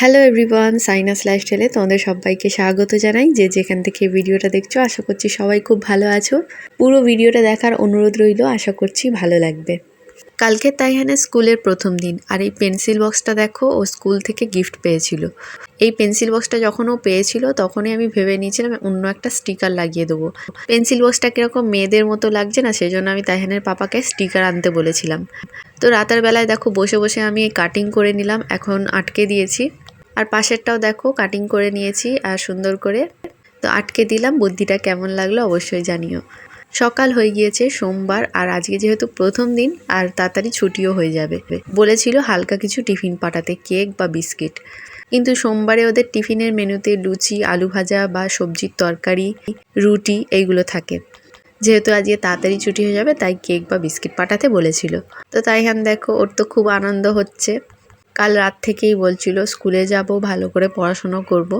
Hello everyone sinus লাইফস্টাইলে তোমাদের সবাইকে স্বাগত জানাই। যে যেখান থেকে ভিডিওটা দেখছ, আশা করছি সবাই খুব ভালো আছো। পুরো ভিডিওটা দেখার অনুরোধ রইল, আশা করছি ভালো লাগবে। কালকে তাইহানের স্কুলের প্রথম দিন, আর এই পেন্সিল বক্সটা দেখো, ও স্কুল থেকে গিফট পেয়েছিল। এই পেন্সিল বক্সটা যখন ও পেয়েছিল, তখনই আমি ভেবে নিয়েছিলাম, অন্য একটা স্টিকার লাগিয়ে দেবো। পেন্সিল বক্সটা কীরকম মেয়েদের মতো লাগছে না, সেজন্য আমি তাইহানের পাপাকে স্টিকার আনতে বলেছিলাম। তো রাতের বেলায় দেখো, বসে বসে আমি কাটিং করে নিলাম, এখন আটকে দিয়েছি। আর পাশেরটাও দেখো কাটিং করে নিয়েছি আর সুন্দর করে। তো আটকে দিলাম, বুদ্ধিটা কেমন লাগল অবশ্যই জানিও। সকাল হয়ে গিয়েছে, সোমবার, আর আজকে যেহেতু প্রথম দিন, আর তাড়াতাড়ি ছুটিও হয়ে যাবে। বলেছিল হালকা কিছু টিফিন পাঠাতে, কেক বা বিস্কিট। কিন্তু সোমবারে ওদের টিফিনের মেনুতে লুচি, আলু ভাজা বা সবজির তরকারি, রুটি এইগুলো থাকে। যেহেতু আজকে তাড়াতাড়ি ছুটি হয়ে যাবে, তাই কেক বা বিস্কিট পাঠাতে বলেছিল। তো তাই হান দেখো, ওর তো খুব আনন্দ হচ্ছে। কাল রাত থেকেই বলছিল, স্কুলে যাব, ভালো করে পড়াশুনো করব।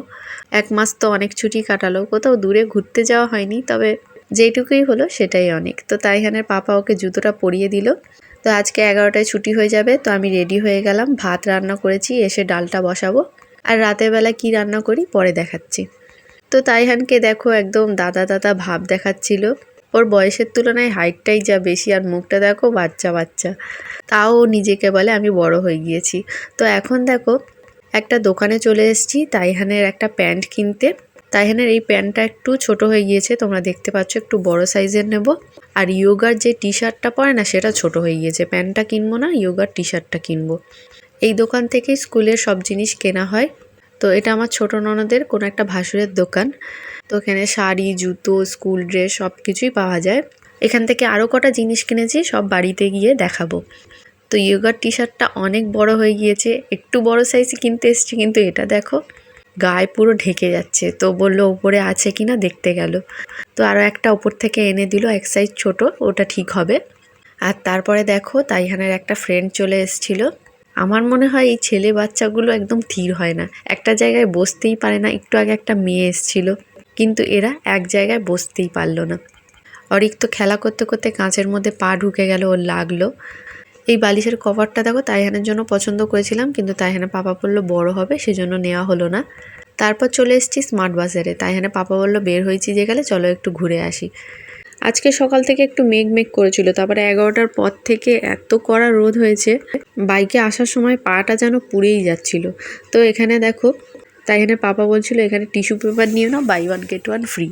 এক মাস তো অনেক ছুটি কাটালো, কোথাও দূরে ঘুরতে যাওয়া হয়নি, তবে যেইটুকুই হলো সেটাই অনেক। তো তাইহানের পাপা ওকে জুতোটা পরিয়ে দিল। তো আজকে এগারোটায় ছুটি হয়ে যাবে, তো আমি রেডি হয়ে গেলাম, ভাত রান্না করেছি, এসে ডালটা বসাবো, আর রাতের বেলা কি রান্না করি পরে দেখাচ্ছি। তো তাইহানকে দেখো একদম দাদা দাদা ভাব দেখাচ্ছিল। ওর বয়সের তুলনায় হাইটটাই যা বেশি আর মুখটা দেখো বাচ্চা বাচ্চা। তাও নিজেকে বলে আমি বড় হয়ে গিয়েছি। তো এখন দেখো, একটা দোকানে চলে এসেছি তাইহানের একটা প্যান্ট কিনতে। তাইহানের এই প্যান্টটা একটু ছোট হয়ে গিয়েছে, তোমরা দেখতে পাচ্ছ একটু বড় সাইজের নেব। আর ইয়োগার যে টি শার্টটা পরে না, সেটা ছোট হয়ে গিয়েছে। প্যান্টটা কিনবো না, ইয়োগার টি শার্টটা কিনবো। এই দোকান থেকেই স্কুলের সব জিনিস কেনা হয়। তো এটা আমার ছোট ননদের কোনো একটা ভাসুরের দোকান। তো এখানে শাড়ি, জুতো, স্কুল ড্রেস সব কিছুই পাওয়া যায়। এখান থেকে আরও কটা জিনিস কিনেছি, সব বাড়িতে গিয়ে দেখাবো। তো ইয়োগার টি শার্টটা অনেক বড় হয়ে গিয়েছে, একটু বড় সাইজে কিনতে এসেছি, কিন্তু এটা দেখো, গায়ে পুরো ঢেকে যাচ্ছে। তো বলল ওপরে আছে কি না দেখতে গেল। তো আরও একটা ওপর থেকে এনে দিল, এক সাইজ ছোটো, ওটা ঠিক হবে। আর তারপরে দেখো, তাইহানের একটা ফ্রেন্ড চলে এসেছিল। আমার মনে হয় এই ছেলে বাচ্চাগুলো একদম থির হয় না। একটা জায়গায় বসতেই পারে না। একটু আগে একটা মেয়ে এসছিল। কিন্তু এরা এক জায়গায় বসতেই পারল না। অরিক তো খেলা করতে করতে কাঁচের মধ্যে পা ঢুকে গেল, ওর লাগল। এই বালিশের কভারটা দেখো, তাইহানের জন্য পছন্দ করেছিলাম, কিন্তু তাইহানের পাপা বলল, বড় হবে, সেজন্য নেওয়া হলো না। তারপর চলে এসেছি স্মার্ট বাজারে। তাইহানে পাপা বলল, বের হয়েছি যে গেলে, চলো একটু ঘুরে আসি। আজকে সকাল থেকে একটু মেঘ মেঘ করেছিল, তারপরে এগারোটার পর থেকে এত কড়া রোদ হয়েছে, বাইকে আসার সময় পাটা যেন পুড়েই যাচ্ছিল। তো এখানে দেখো, তাই এখানে পাপা বলছিল, এখানে টিস্যু পেপার নিয়ে নাও buy one get one free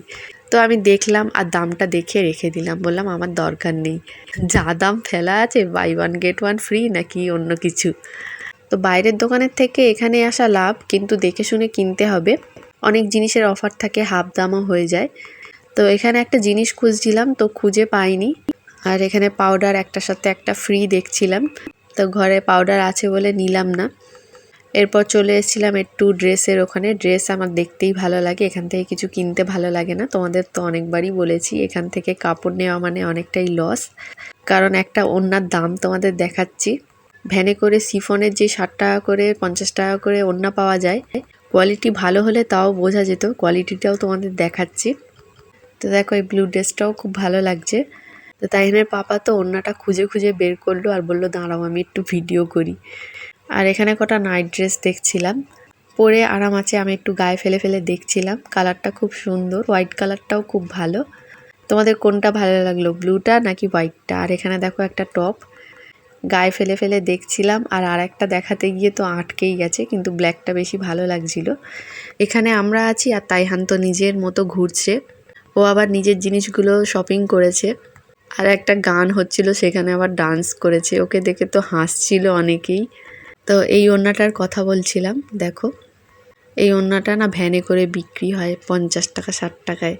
তো আমি দেখলাম আর দামটা দেখে রেখে দিলাম, বললাম, আমার দরকার নেই। যা দাম ফেলা আছে buy one get one free নাকি অন্য কিছু? তো বাইরের দোকানের থেকে এখানে আসা লাভ, কিন্তু দেখে শুনে কিনতে হবে। অনেক জিনিসের অফার থাকে হাফ দামও হয়ে যায়। তো এখানে একটা জিনিস খুঁজছিলাম, তো খুঁজে পাইনি। আর এখানে পাউডার একটার সাথে একটা ফ্রি দেখছিলাম। তো ঘরে পাউডার আছে বলে নিলাম না। এরপর চলে এসেছিলাম একটু ড্রেসের ওখানে। ড্রেস আমার দেখতেই ভালো লাগে, এখান থেকে কিছু কিনতে ভালো লাগে না। তোমাদের তো অনেকবারই বলেছি, এখান থেকে কাপড় নেওয়া মানে অনেকটাই লস কারণ একটা ওনার দাম তোমাদের দেখাচ্ছি। ভ্যানে করে সিফনের যে ষাট টাকা করে, পঞ্চাশ টাকা করে ওড়না পাওয়া যায় কোয়ালিটি ভালো হলে তাও বোঝা যেত কোয়ালিটিটাও তোমাদের দেখাচ্ছি। তো দেখো এই ব্লু ড্রেসটাও খুব ভালো লাগছে। তো তাইনের পাপা তো ওড়নাটা খুঁজে খুঁজে বের করল আর বলল, দাঁড়াও, আমি একটু ভিডিও করি। আর এখানে কটা নাইট ড্রেস দেখছিলাম। পরে আরাম আছে, আমি একটু গায়ে ফেলে ফেলে দেখছিলাম। কালারটা খুব সুন্দর হোয়াইট কালারটাও খুব ভালো। তোমাদের কোনটা ভালো লাগল ব্লুটা নাকি হোয়াইটটা আর এখানে দেখো একটা টপ গায়ে ফেলে ফেলে দেখছিলাম আর আর একটা দেখাতে গিয়ে তো আটকেই গেছে, কিন্তু ব্ল্যাকটা বেশি ভালো লাগছিল। এখানে আমরা আছি আর তাইহান তো নিজের মতো ঘুরছে। ও আবার নিজের জিনিসগুলো শপিং করেছে। আর একটা গান হচ্ছিল, সেখানে আবার ডান্স করেছে। ওকে দেখে তো হাসছিল অনেকেই। তো এই ওড়নাটার কথা বলছিলাম, দেখো। এই ওড়নাটা না ভ্যানে করে বিক্রি হয় পঞ্চাশ টাকা, ষাট টাকায়।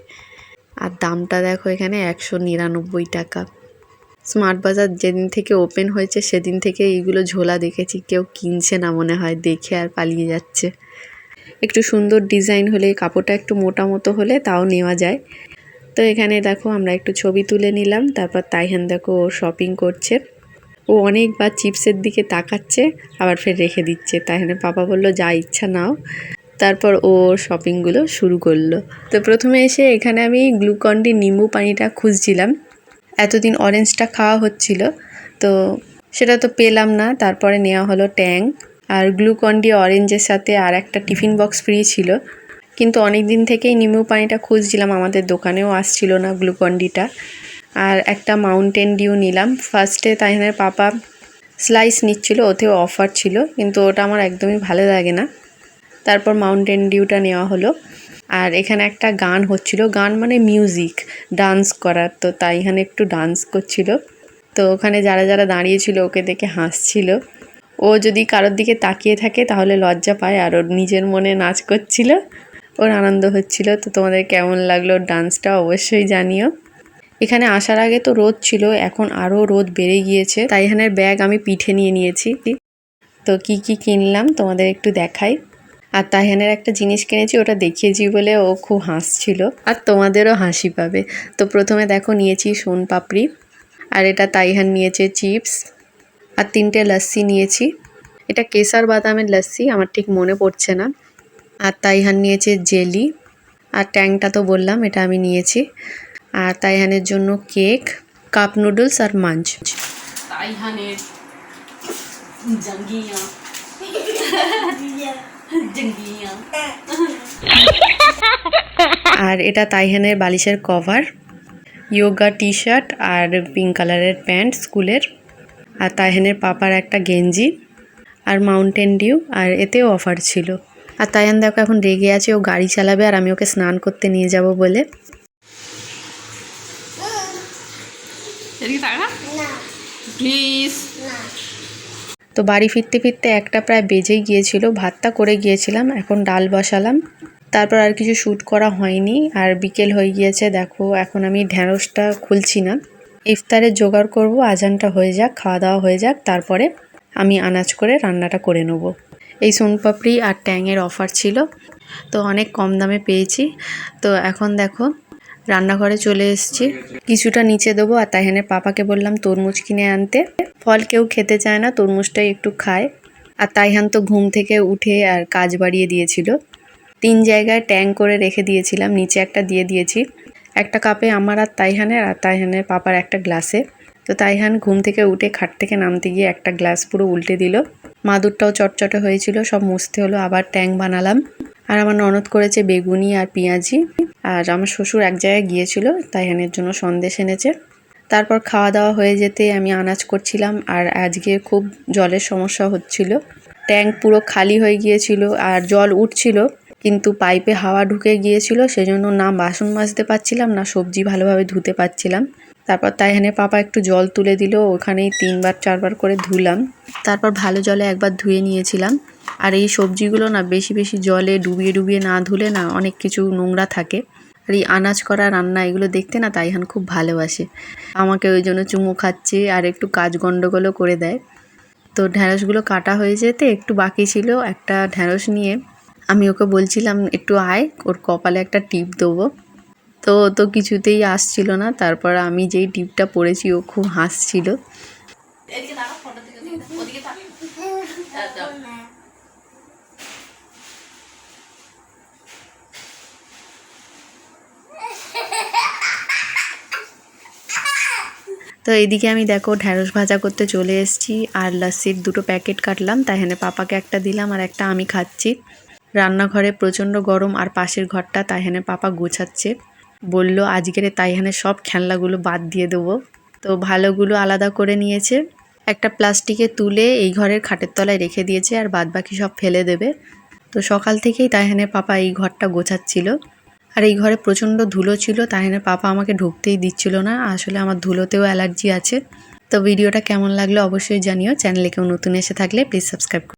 আর দামটা দেখো এখানে একশো নিরানব্বই টাকা। স্মার্ট বাজার যেদিন থেকে ওপেন হয়েছে, সেদিন থেকে এইগুলো ঝোলা দেখেছি। কেউ কিনছে না মনে হয়, দেখে আর পালিয়ে যাচ্ছে। একটু সুন্দর ডিজাইন হলে, কাপড়টা একটু মোটা মতো হলে তাও নেওয়া যায়। তো এখানে দেখো আমরা একটু ছবি তুলে নিলাম, তারপর তাইহান দেখো শপিং করছে। ও অনেকবার চিপসের দিকে তাকাচ্ছে, আবার ফের রেখে দিচ্ছে। তাইহানে পাপা বলল, যা ইচ্ছা নাও। তারপর ও শপিংগুলো শুরু করল। তো প্রথমে এসে এখানে আমি গ্লুকন্ডি নিম্বু পানিটা খুঁজছিলাম। এতদিন অরেঞ্জটা খাওয়া হচ্ছিল, তো সেটা তো পেলাম না। তারপরে নেওয়া হলো ট্যাং। আর গ্লুকন্ডি অরেঞ্জের সাথে আর একটা টিফিন বক্স ফ্রি ছিল। কিন্তু অনেক দিন থেকেই নিম্বু পানিটা খুঁজছিলাম, আমাদের দোকানেও আসছিল না গ্লুকন্ডিটা আর একটা মাউন্টেন ডিউ নিলাম। ফার্স্টে তাইহানের পাপা স্লাইস নিচ্ছিল, ওতেও অফার ছিল, কিন্তু ওটা আমার একদমই ভালো লাগে না। তারপর মাউন্টেন ডিউটা নেওয়া হলো। আর এখানে একটা গান হচ্ছিল, গান মানে মিউজিক ডান্স করার তো তাই এখানে একটু ডান্স করছিল। তো ওখানে যারা যারা দাঁড়িয়েছিল ওকে দেখে হাসছিল। ও যদি কারোর দিকে তাকিয়ে থাকে, তাহলে লজ্জা পায়। আর ওর নিজের মনে নাচ করছিল, ওর আনন্দ হচ্ছিল। তো তোমাদের কেমন লাগল ডান্সটা অবশ্যই জানিও। এখানে আসার আগে তো রোদ ছিল, এখন আরও রোদ বেড়ে গিয়েছে। তাই এখানের ব্যাগ আমি পিঠে নিয়ে নিয়েছি। তো কি কি কিনলাম তোমাদের একটু দেখাই। আর তাইহানের একটা জিনিস কিনেছি, ওটা দেখিয়েছি বলে ও খুব হাসছিল। আর তোমাদেরও হাসি পাবে। তো প্রথমে দেখো নিয়েছি সোন পাপড়ি আর এটা তাইহান নিয়েছে চিপস। আর তিনটে লস্যি নিয়েছি। এটা কেসার বাদামের লস্যি আমার ঠিক মনে পড়ছে না। আর তাইহান নিয়েছে জেলি। আর ট্যাংটা তো বললাম এটা আমি নিয়েছি। আর তাইহানের জন্য কেক কাপ নুডলস আর মাঞ্চ। তাইহানের জাঙ্গিয়া। জাঙ্গিয়া। আর এটা তাইহানের বালিশের কভার। ইয়োগা টি শার্ট আর পিঙ্ক কালারের প্যান্ট স্কুলের। আর তাইহানের পাপার একটা গেঞ্জি আর মাউন্টেন ডিউ আর এতেও অফার ছিল। আর তাইহান দেখো এখন রেগে আছে ও গাড়ি চালাবে আর আমি ওকে স্নান করতে নিয়ে যাব বলে। প্লিজ। তো বাড়ি ফিরতে ফিরতে একটা প্রায় বেজেই গিয়েছিল ভাতটা করে গিয়েছিলাম এখন ডাল বসালাম। তারপর আর কিছু শ্যুট করা হয়নি আর বিকেল হয়ে গিয়েছে দেখো এখন আমি ঢ্যাঁড়সটা খুলছি না। ইফতারের জোগাড় করব, আজানটা হয়ে যাক খাওয়া দাওয়া হয়ে যাক, তারপরে আমি আনাজ করে রান্নাটা করে নেব। এই সোনপাপড়ি আর ট্যাংয়ের অফার ছিল, তো অনেক কম দামে পেয়েছি। তো এখন দেখো, রান্নাঘরে চলে এসেছি। কিছুটা নিচে দেবো, আর তাইহানের পাপাকে বললাম তরমুজ কিনে আনতে। ফল কেউ খেতে চায় না, তরমুজটাই একটু খায়। আর তাইহান তো ঘুম থেকে উঠে আর কাজ বাড়িয়ে দিয়েছিল। তিন জায়গায় ট্যাং করে রেখে দিয়েছিলাম, নিচে একটা দিয়ে দিয়েছি। একটা কাপে আমার আর তাইহানের আর তাইহানের পাপার একটা গ্লাসে। তো তাইহান ঘুম থেকে উঠে খাট থেকে নামতে গিয়ে একটা গ্লাস পুরো উল্টে দিল। মাদুরটাও চটচটে হয়েছিল, সব মুছতে হলো, আবার ট্যাং বানালাম। আর আমার ননদ করেছে বেগুনি আর পেঁয়াজি। আর আমার শ্বশুর এক জায়গায় গিয়েছিল, তাইহানের জন্য সন্দেশ এনেছে। তারপর খাওয়া দাওয়া হয়ে যেতে আমি আনাজ করছিলাম, আর আজকে খুব জলের সমস্যা হচ্ছিল। ট্যাঙ্ক পুরো খালি হয়ে গিয়েছিল, আর জল উঠছিল। কিন্তু পাইপে হাওয়া ঢুকে গিয়েছিল, সেজন্য না বাসন মাজতে পারছিলাম, না সবজি ভালোভাবে ধুতে পারছিলাম। তারপর তাইহানে পাপা একটু জল তুলে দিল, ওখানেই তিনবার চারবার করে ধুলাম। তারপর ভালো জলে একবার ধুয়ে নিয়েছিলাম। আর এই সবজিগুলো না বেশি বেশি জলে ডুবিয়ে ডুবিয়ে না ধুলে না অনেক কিছু নোংরা থাকে। আর এই আনাজ করা রান্না এগুলো দেখতে না তাইহান খুব ভালোবাসে। আমাকে ওই জন্য চুমু খাচ্ছে আর একটু কাজ গণ্ডগোলও করে দেয়। তো ঢ্যাঁড়সগুলো কাটা হয়ে যেতে একটু বাকি ছিল একটা ঢ্যাঁড়স নিয়ে। আমি ওকে বলছিলাম একটু আয় ওর কপালে একটা টিপ দেবো। তো তো কিছুতেই আসছিল না তারপর আমি যেই টিপটা পড়েছি ও খুব হাসছিল। তো এদিকে আমি দেখো ঢ্যাঁড়স ভাজা করতে চলে এসেছি আর লাস্সির দুটো প্যাকেট কাটলাম তাই পাপাকে একটা দিলাম আর একটা আমি খাচ্ছি। রান্নাঘরে প্রচণ্ড গরম আর পাশের ঘরটা তাইহানে পাপা গোছাচ্ছে। বলল, আজকের তাইহানে সব খেলনাগুলো বাদ দিয়ে দেবো। তো ভালোগুলো আলাদা করে নিয়েছে। একটা প্লাস্টিকে তুলে এই ঘরের খাটের তলায় রেখে দিয়েছে আর বাদ বাকি সব ফেলে দেবে। তো সকাল থেকেই তাইহানের পাপা এই ঘরটা গোছাচ্ছিল। আর এই ঘরে প্রচণ্ড ধুলো ছিল তাহিনের পাপা আমাকে ঢুকতেই দিচ্ছিল না। আসলে আমার ধুলোতেও অ্যালার্জি আছে। তো ভিডিওটা কেমন লাগল অবশ্যই জানিও। চ্যানেলে কেউ নতুন এসে থাকলে প্লিজ সাবস্ক্রাইব